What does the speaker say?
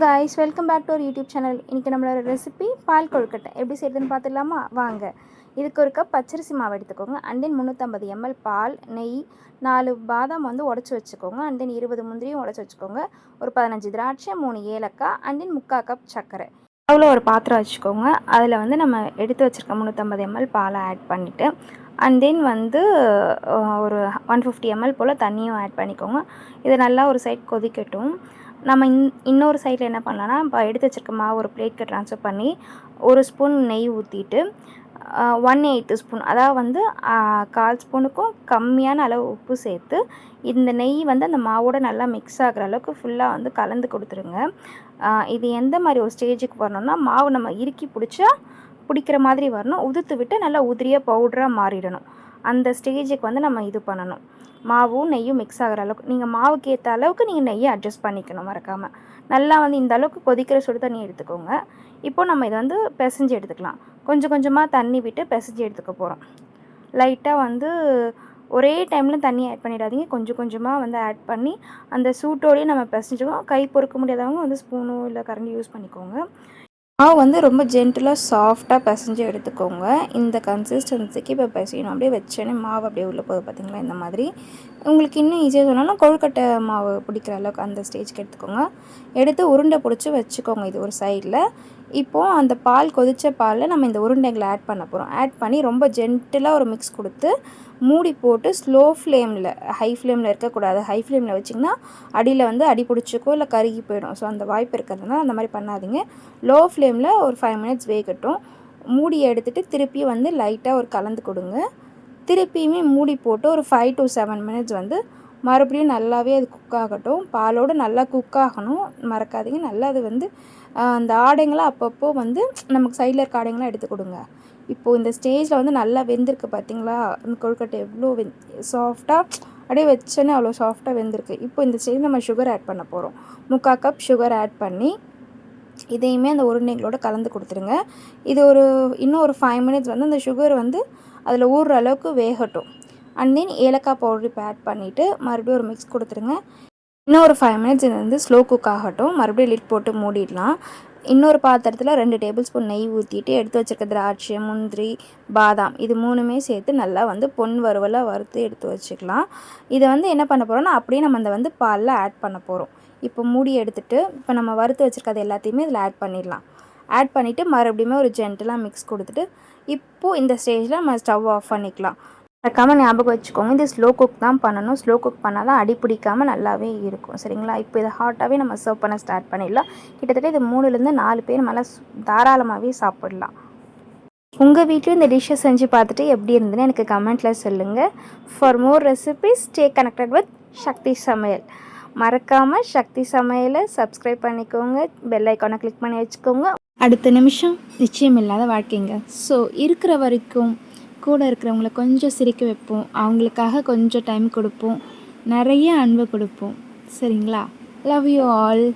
Guys welcome back to ஒரு YouTube channel இன்றைக்கி நம்மளோட ரெசிபி பால் கொழுக்கட்டை. எப்படி செய்யுதுன்னு பார்த்துடலாமா? வாங்க. இதுக்கு ஒரு கப் பச்சரிசி மாவு எடுத்துக்கோங்க. அண்ட் தென் முந்நூற்றம்பது எம்எல் பால் நெய் நாலு பாதாம் வந்து உடச்சி வச்சுக்கோங்க. அண்ட் தென் இருபது முந்திரியும் உடச்சி வச்சுக்கோங்க. ஒரு பதினஞ்சு திராட்சை மூணு ஏலக்காய் அண்ட் தென் முக்கால் கப் சர்க்கரை. அவ்வளோ ஒரு பாத்திரம் வச்சுக்கோங்க. அதில் வந்து நம்ம எடுத்து வச்சுருக்க முந்நூற்றம்பது எம்எல் பாலை ஆட் பண்ணிவிட்டு அண்ட் தென் வந்து ஒரு ஒன் ஃபிஃப்டி எம்எல் போல் தண்ணியும் ஆட் பண்ணிக்கோங்க. இது நல்லா ஒரு சைட் கொதிக்கட்டும். நம்ம இன் இன்னொரு சைடில் என்ன பண்ணலான்னா இப்போ எடுத்து வச்சிருக்க மாவு ஒரு பிளேட்க்கு ட்ரான்ஸ்ஃபர் பண்ணி ஒரு ஸ்பூன் நெய் ஊற்றிட்டு ஒன் எயித்து ஸ்பூன் அதாவது வந்து கால் ஸ்பூனுக்கும் கம்மியான அளவு உப்பு சேர்த்து இந்த நெய் வந்து அந்த மாவோட நல்லா மிக்ஸ் ஆகுற அளவுக்கு ஃபுல்லாக வந்து கலந்து கொடுத்துருங்க. இது எந்த மாதிரி ஒரு ஸ்டேஜுக்கு வரணும்னா மாவு நம்ம இறுக்கி பிடிச்சா பிடிக்கிற மாதிரி வரணும். உதுத்து விட்டு நல்லா உதிரியாக பவுடராக மாறிடணும். அந்த ஸ்டேஜுக்கு வந்து நம்ம இது பண்ணணும். மாவும் நெய்யும் மிக்ஸ் ஆகிற அளவுக்கு நீங்கள் மாவுக்கு ஏற்ற அளவுக்கு நீங்கள் நெய்யை அட்ஜஸ்ட் பண்ணிக்கணும் மறக்காமல் நல்லா வந்து இந்த அளவுக்கு கொதிக்கிற சுடு தண்ணி எடுத்துக்கோங்க. இப்போ நம்ம இதை வந்து பிசைஞ்சு எடுத்துக்கலாம். கொஞ்சம் கொஞ்சமாக தண்ணி விட்டு பிசைஞ்சு எடுத்துக்க போகிறோம் லைட்டாக வந்து ஒரே டைமில் தண்ணி ஆட் பண்ணிடாதீங்க. கொஞ்சம் கொஞ்சமாக வந்து ஆட் பண்ணி அந்த சூட்டோடையே நம்ம பிசைஞ்சுக்கோம் கை பொறுக்க முடியாதவங்க வந்து ஸ்பூனோ இல்லை கரண்டி யூஸ் பண்ணிக்கோங்க. மாவு வந்து ரொம்ப ஜென்டிலாக சாஃப்டாக பிசைஞ்சு எடுத்துக்கோங்க. இந்த கன்சிஸ்டன்சிக்கு இப்போ பிசையணும் அப்படியே வச்சோன்னே மாவு அப்படியே உள்ளே போகுது பார்த்திங்களா இந்த மாதிரி. உங்களுக்கு இன்னும் ஈஸியாக சொன்னாலும் கொழுக்கட்டை மாவு பிடிக்கிற அளவுக்கு அந்த ஸ்டேஜ்க்கு எடுத்துக்கோங்க. எடுத்து உருண்டை பிடிச்சி வச்சுக்கோங்க இது ஒரு சைடில் இப்போது அந்த பால் கொதித்த பாலில் நம்ம இந்த உருண்டைகளை ஆட் பண்ண போகிறோம் ஆட் பண்ணி ரொம்ப ஜென்டிலாக ஒரு மிக்ஸ் கொடுத்து மூடி போட்டு ஸ்லோ ஃப்ளேமில் ஹை ஃப்ளேமில் இருக்கக்கூடாது. ஹை ஃப்ளேமில் வச்சிங்கன்னா அடியில் வந்து அடி பிடிச்சிக்கோ இல்லை கருகி போயிடும். ஸோ அந்த வாய்ப்பு இருக்கிறதுனால அந்த மாதிரி பண்ணாதீங்க. லோ ஃப்ளேமில் ஒரு ஃபைவ் மினிட்ஸ் வேகட்டும். மூடி எடுத்துகிட்டு திருப்பி வந்து லைட்டாக ஒரு கலந்து கொடுங்க. திருப்பியுமே மூடி போட்டு ஒரு ஃபைவ் டு செவன் மினிட்ஸ் வந்து மறுபடியும் நல்லாவே அது குக் ஆகட்டும். பாலோடு நல்லா குக் ஆகணும். மறக்காதீங்க. நல்லா அது வந்து அந்த ஆடைங்களாம் அப்பப்போ வந்து நமக்கு சைடில் இருக்க ஆடைங்களாம் எடுத்து கொடுங்க. இப்போது இந்த ஸ்டேஜில் வந்து நல்லா வெந்திருக்கு பார்த்தீங்களா அந்த கொழுக்கட்டை எவ்வளோ வெந் சாஃப்டாக அப்படியே வச்சோன்னே அவ்வளோ சாஃப்டாக வெந்திருக்கு. இப்போ இந்த ஸ்டேஜ் நம்ம சுகர் ஆட் பண்ண போகிறோம் முக்கால் கப் சுகர் ஆட் பண்ணி இதையுமே அந்த உருண்டைங்களோட கலந்து கொடுத்துருங்க. இது ஒரு இன்னும் ஒரு ஃபைவ் மினிட்ஸ் வந்து அந்த சுகர் வந்து அதில் ஊறுற அளவுக்கு வேகட்டும். அண்ட் தென் ஏலக்காய் பவுடர் இப்போ ஆட் பண்ணிவிட்டு மறுபடியும் ஒரு மிக்ஸ் கொடுத்துருங்க. இன்னும் ஒரு ஃபைவ் மினிட்ஸ் இது வந்து ஸ்லோ குக் ஆகட்டும். மறுபடியும் லிட் போட்டு மூடிடலாம். இன்னொரு பாத்திரத்தில் ரெண்டு டேபிள் ஸ்பூன் நெய் ஊற்றிட்டு எடுத்து வச்சுருக்க திராட்சை முந்திரி பாதாம் இது மூணுமே சேர்த்து நல்லா வந்து பொன் வறுவலாக வறுத்து எடுத்து வச்சுக்கலாம். இதை வந்து என்ன பண்ண போகிறோம்னா அப்படியே நம்ம அந்த வந்து பாலில் ஆட் பண்ண போகிறோம் இப்போ மூடி எடுத்துட்டு இப்போ நம்ம வறுத்து வச்சுருக்கிறது எல்லாத்தையுமே இதில் ஆட் பண்ணிடலாம். ஆட் பண்ணிவிட்டு மறுபடியுமே ஒரு ஜென்டலாக மிக்ஸ் கொடுத்துட்டு இப்போது இந்த ஸ்டேஜில் நம்ம ஸ்டவ் ஆஃப் பண்ணிக்கலாம். மறக்காமல் ஞாபகம் வச்சுக்கோங்க. இது ஸ்லோ குக் தான் பண்ணணும். ஸ்லோ குக் பண்ணால் தான் அடி பிடிக்காமல் நல்லாவே இருக்கும். சரிங்களா? இப்போ இதை ஹாட்டாகவே நம்ம சர்வ் பண்ண ஸ்டார்ட் பண்ணிடலாம். கிட்டத்தட்ட இது மூணுலேருந்து நாலு பேர் மேலே தாராளமாகவே சாப்பிடலாம். உங்கள் வீட்லையும் இந்த டிஷ்ஷை செஞ்சு பார்த்துட்டு எப்படி இருந்ததுன்னு எனக்கு கமெண்ட்டில் சொல்லுங்கள் for more recipes stay connected with Sakthi Samayal மறக்காமல் சக்தி சமையலை சப்ஸ்கிரைப் பண்ணிக்கோங்க. பெல் ஐக்கானை கிளிக் பண்ணி வச்சுக்கோங்க. அடுத்த நிமிஷம் நிச்சயம் இல்லாத வாழ்க்கைங்க. ஸோ இருக்கிற வரைக்கும் கூட இருக்கிறவங்கள கொஞ்சம் சிரிக்க வைப்போம். அவங்களுக்காக கொஞ்சம் டைம் கொடுப்போம். நிறைய அன்பு கொடுப்போம். சரிங்களா? Love you all